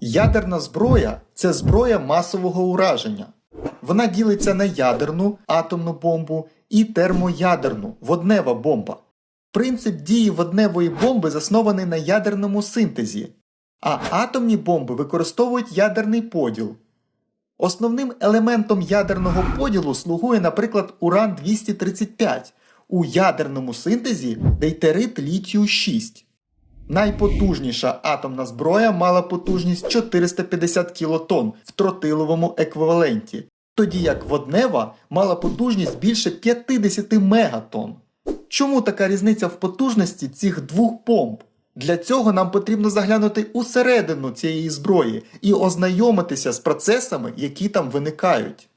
Ядерна зброя це зброя масового ураження. Вона ділиться на ядерну атомну бомбу і термоядерну воднева бомба. Принцип дії водневої бомби заснований на ядерному синтезі, а атомні бомби використовують ядерний поділ. Основним елементом ядерного поділу слугує, наприклад, уран 235 у ядерному синтезі дейтерит літію 6. Найпотужніша атомна зброя мала потужність 450 кілотон в тротиловому еквіваленті, тоді як воднева мала потужність більше 50 мегатон. Чому така різниця в потужності цих двох бомб? Для цього нам потрібно заглянути усередину цієї зброї і ознайомитися з процесами, які там виникають.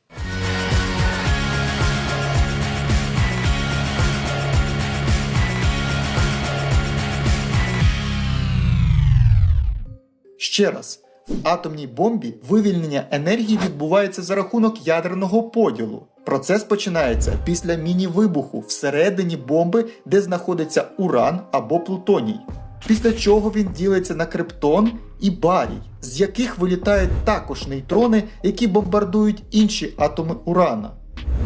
Ще раз, в атомній бомбі вивільнення енергії відбувається за рахунок ядерного поділу. Процес починається після міні-вибуху всередині бомби, де знаходиться уран або плутоній. Після чого він ділиться на криптон і барій, з яких вилітають також нейтрони, які бомбардують інші атоми урана.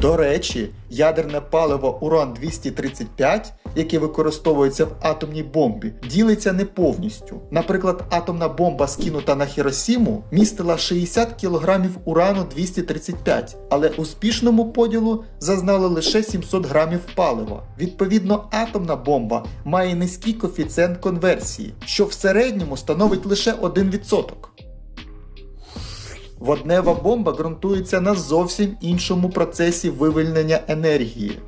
До речі, ядерне паливо уран-235, яке використовується в атомній бомбі, ділиться не повністю. Наприклад, атомна бомба, скинута на Хіросіму, містила 60 кг урану-235, але успішному поділу зазнали лише 700 грамів палива. Відповідно, атомна бомба має низький коефіцієнт конверсії, що в середньому становить лише 1%. Воднева бомба ґрунтується на зовсім іншому процесі вивільнення енергії.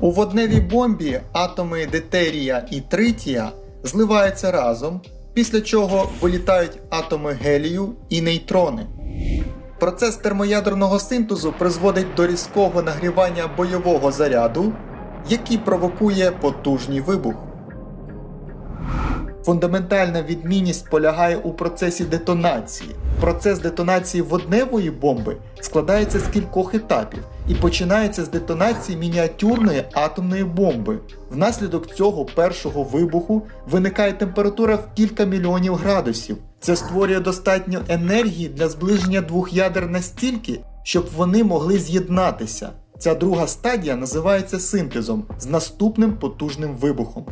У водневій бомбі атоми дейтерія і тритія зливаються разом, після чого вилітають атоми гелію і нейтрони. Процес термоядерного синтезу призводить до різкого нагрівання бойового заряду, який провокує потужний вибух. Фундаментальна відмінність полягає у процесі детонації. Процес детонації водневої бомби складається з кількох етапів і починається з детонації мініатюрної атомної бомби. Внаслідок цього першого вибуху виникає температура в кілька мільйонів градусів. Це створює достатньо енергії для зближення двох ядер настільки, щоб вони могли з'єднатися. Ця друга стадія називається синтезом з наступним потужним вибухом.